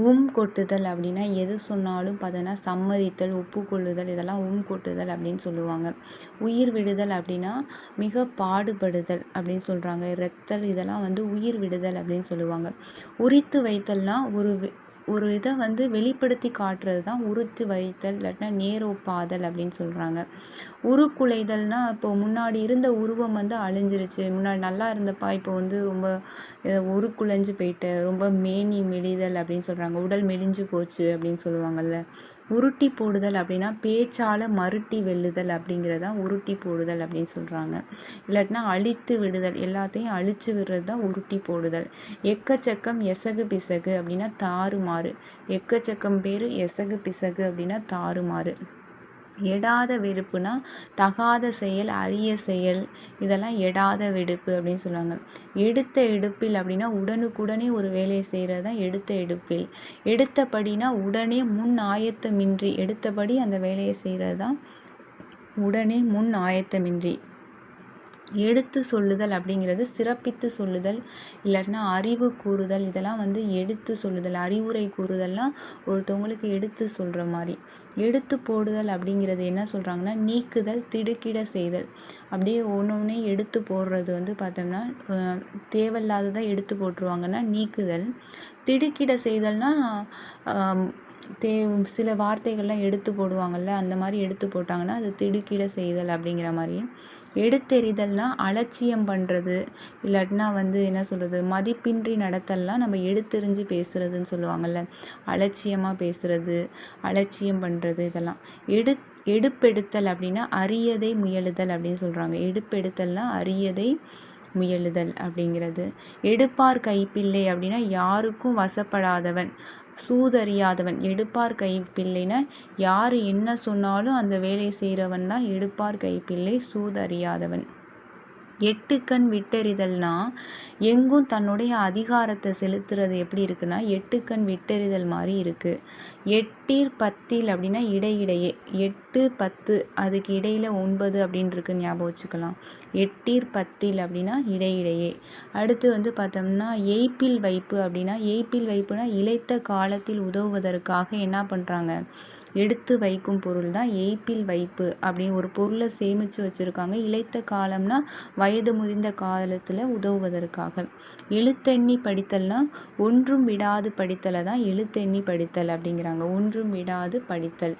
உம் கொட்டுதல் அப்படின்னா எது சொன்னாலும் பார்த்தோன்னா சம்மதித்தல் ஒப்புக்கொள்ளுதல் இதெல்லாம் உம் கொட்டுதல் அப்படின்னு சொல்லுவாங்க. உயிர் விடுதல் அப்படின்னா மிக பாடுபடுதல் அப்படின்னு சொல்கிறாங்க இரத்தல் இதெல்லாம் வந்து உயிர் விடுதல் அப்படின்னு சொல்லுவாங்க. உரித்து வைத்தல்னா ஒரு ஒரு இதை வந்து வெளிப்படுத்தி காட்டுறது தான் உறுத்து வைத்தல் இல்லாட்டினா நேரோப்பாதல் அப்படின்னு சொல்கிறாங்க உருக்குலைதல்னா இப்போ முன்னாடி இருந்த உருவம் வந்து அழிஞ்சிருச்சு. முன்னாடி நல்லா இருந்தப்பா இப்போ வந்து ரொம்ப உருக்குலைஞ்சு போயிட்டு ரொம்ப மேனி மெலிதல் அப்படின்னு சொல்கிறாங்க உடல் மெலிஞ்சு போச்சு அப்படின்னு சொல்லுவாங்கள்ல உருட்டி போடுதல் அப்படின்னா பேச்சால் மருட்டி வெல்லுதல் அப்படிங்கிறது தான் உருட்டி போடுதல் அப்படின்னு சொல்கிறாங்க இல்லாட்டினா அழித்து விடுதல் எல்லாத்தையும் அழித்து விடுறது தான் உருட்டி போடுதல். எக்கச்சக்கம் எசகு பிசகு அப்படின்னா தாறுமாறு. எக்கச்சக்கம் பேர் எசகு பிசகு அப்படின்னா தாறுமாறு. எடாத வெறுப்புனா தகாத செயல் அரிய செயல் இதெல்லாம் எடாத வெடுப்பு அப்படின்னு சொல்லுவாங்க. எடுத்த எடுப்பில் அப்படின்னா உடனுக்குடனே ஒரு வேலையை செய்கிறது தான் எடுத்த எடுப்பில். எடுத்தபடினா உடனே முன் ஆயத்தமின்றி எடுத்தபடி அந்த வேலையை செய்கிறது தான் உடனே முன் ஆயத்தமின்றி. எடுத்து சொல்லுதல் அப்படிங்கிறது சிறப்பித்து சொல்லுதல் இல்லாட்டினா அறிவு கூறுதல் இதெல்லாம் வந்து எடுத்து சொல்லுதல் அறிவுரை கூறுதல்லாம் ஒருத்தவங்களுக்கு எடுத்து சொல்கிற மாதிரி. எடுத்து போடுதல் அப்படிங்கிறது என்ன சொல்கிறாங்கன்னா நீக்குதல் திடுக்கிட செய்தல். அப்படியே ஒன்று ஒன்றே எடுத்து போடுறது வந்து பார்த்தோம்னா தேவையில்லாததாக எடுத்து போட்டுருவாங்கன்னா நீக்குதல். திடுக்கிட செய்தல்னால் தே சில வார்த்தைகள்லாம் எடுத்து போடுவாங்கள்ல அந்த மாதிரி எடுத்து போட்டாங்கன்னா அது திடுக்கிட செய்தல் அப்படிங்கிற மாதிரி. எடுத்தெறிதல்னால் அலட்சியம் பண்ணுறது இல்லாட்டினா வந்து என்ன சொல்கிறது மதிப்பின்றி நடத்தல்லாம் நம்ம எடுத்தெறிஞ்சு பேசுகிறதுன்னு சொல்லுவாங்கள்ல அலட்சியமாக பேசுகிறது அலட்சியம் பண்ணுறது இதெல்லாம். எடு எடுப்பெடுத்தல் அப்படின்னா அரியதை முயலுதல் அப்படின்னு சொல்கிறாங்க எடுப்பெடுத்தல்னால் அரியதை முயலுதல் அப்படிங்கிறது. எடுப்பார் கைப்பிள்ளை அப்படின்னா யாருக்கும் வசப்படாதவன் சூதறியாதவன். எடுப்பார் கைப்பிள்ளைன்னா யார் என்ன சொன்னாலும் அந்த வேலையை செய்கிறவன் தான் எடுப்பார் கைப்பிள்ளை சூதறியாதவன். எட்டு கண் விட்டறிதல்னா எங்கும் தன்னுடைய அதிகாரத்தை செலுத்துறது எப்படி இருக்குன்னா எட்டு கண் விட்டெறிதல் மாதிரி இருக்குது எட்டீர் பத்தில் அப்படின்னா இடையிடையே. எட்டு பத்து அதுக்கு இடையில் ஒன்பது அப்படின்னு இருக்கு ஞாபகம் வச்சுக்கலாம். எட்டீர் பத்தில் அப்படின்னா இடையிடையே. அடுத்து வந்து பார்த்தோம்னா எய்ப்பில் வைப்பு அப்படின்னா எய்ப்பில் வைப்புனா இழைத்த காலத்தில் உதவுவதற்காக என்ன பண்ணுறாங்க எடுத்து வைக்கும் பொருள் தான் ஏய்ப்பில் வைப்பு அப்படின்னு ஒரு பொருளை சேமித்து வச்சுருக்காங்க. இழைத்த காலம்னா வயது முதிர்ந்த காலத்தில் உதவுவதற்காக. எழுத்தெண்ணி படித்தல்னா ஒன்றும் விடாது படித்தலை தான் எழுத்தெண்ணி படித்தல் அப்படிங்கிறாங்க. ஒன்றும் விடாது படித்தல்.